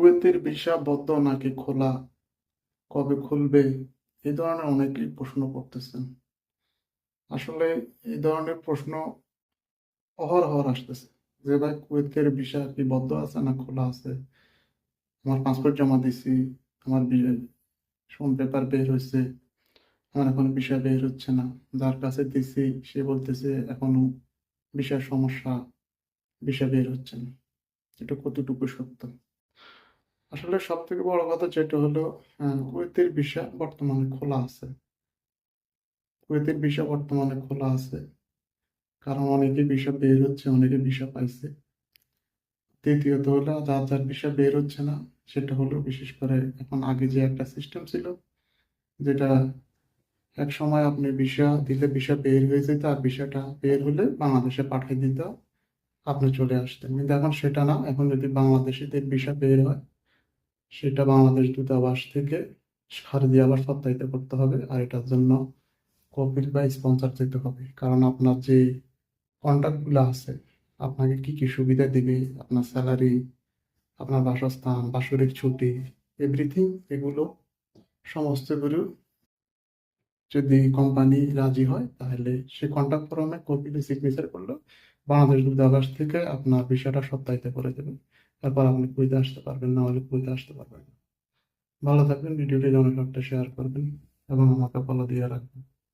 কুয়েতের ভিসা বদ্ধ নাকি খোলা? কবে খুলবে? এই ধরনের অনেকেই প্রশ্ন করতেছেন। আসলে এই ধরনের প্রশ্ন অহরহ আসতেছে। যে ভাই কুয়েতের ভিসা কি বদ্ধ আছে না খোলা আছে? আমার পাসপোর্ট জমা দিছি, আমার সোম পেপার বের হয়েছে আমার এখন ভিসা বের হচ্ছে না। যার কাছে দিছি, সে বলতেছে এখনও ভিসার সমস্যা ভিসা বের হচ্ছে না। এটা কতটুকু সত্য? আসলে সব থেকে বড় কথা যেটা হলো কুয়েতের ভিসা বর্তমানে খোলা আছে। কুয়েতের ভিসা বর্তমানে খোলা আছে। কারণ অনেকে ভিসা বের হচ্ছে, অনেকে ভিসা পাইছে। দ্বিতীয়ত হলো, যার যার ভিসা বের হচ্ছে না, সেটা হলো বিশেষ করে এখন আগে যে একটা সিস্টেম ছিল, যেটা এক সময় আপনি ভিসা দিলে ভিসা বের হয়ে যেত, আর ভিসাটা বের হলে বাংলাদেশে পাঠিয়ে দিত, আপনি চলে আসতেন। কিন্তু এখন সেটা না, এখন যদি বাংলাদেশিদের ভিসা বের হয় সেটা বাংলাদেশ দূতাবাস থেকে সার দিয়ে আবার সত্যায়িত করতে হবে, আর এটার জন্য কপিল বা স্পন্সার যেতে হবে। কারণ আপনার যে কন্ট্রাক্টগুলো আছে, আপনাকে কি কি সুবিধা দেবে, আপনার স্যালারি, আপনার বাসস্থান বাসরিক ছুটি, এভরিথিং এগুলো সমস্তগুলো যদি কোম্পানি রাজি হয়, তাহলে সে কন্ট্রাক্ট ফর্মে কপিলে সিগনেচার করল। বাংলাদেশ দূতাবাস থেকে আপনার বিষয়টা সত্যায়িত করে দেবেন তারপর আপনি কুইতে আসতে পারবেন, না হলে কুইতে আসতে পারবেন। ভালো থাকবেন, ভিডিওটি জনসংখ্যা শেয়ার করবেন এবং আমাকে ফলো দিয়ে রাখবেন।